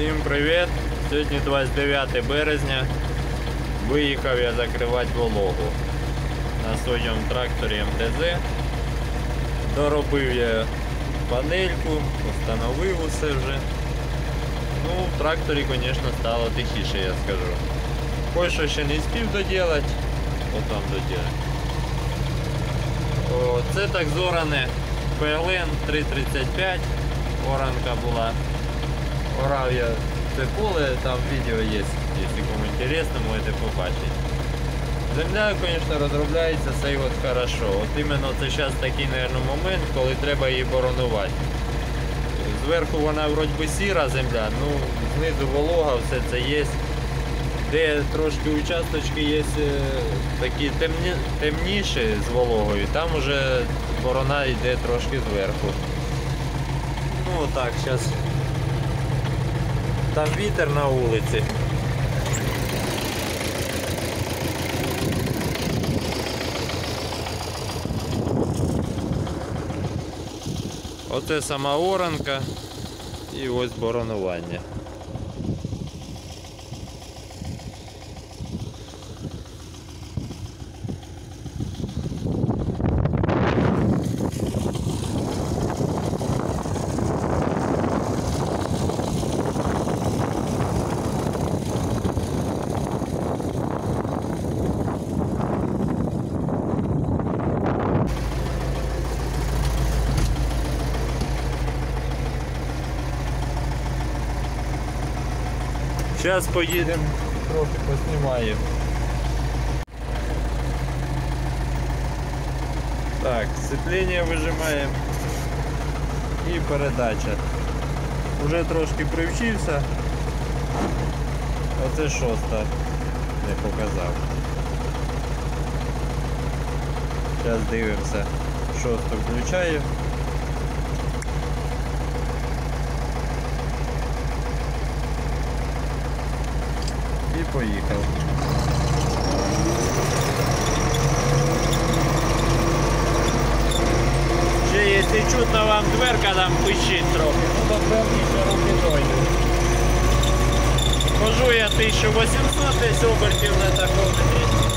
Всім привіт! Сьогодні 29 березня. Виїхав я закривати вологу на своєму тракторі МТЗ. Доробив я панельку, встановив усе вже. Ну, в тракторі, звісно, стало тихіше, я скажу. Кое-що ще не спів доділати, потім доділати. Це так зоране PLN 335. Оранка була. Орав я це поле, там відео є, якщо кому інтересно, можете побачити. Земля, звісно, розробляється це от хорошо. От іменно це зараз такий, мабуть, момент, коли треба її боронувати. Зверху вона вроді би сіра земля, ну знизу волога, все це є. Де трошки участочки є е, такі темні, темніші з вологою, там вже борона йде трошки зверху. Ну так, зараз там вітер на вулиці. Оце сама оранка і ось боронування. Зараз поїдемо, трохи поснімаємо. Так, сцеплення вижимаємо і передача. Уже трошки привчився. Оце шоста не показав. Зараз дивимося, шосту включаю. поїхав. Ще якщо чутно вам дверка там пищить трохи, ну то певніше руки дойдуть. Хожу я 1800 десь обертів на такому місці.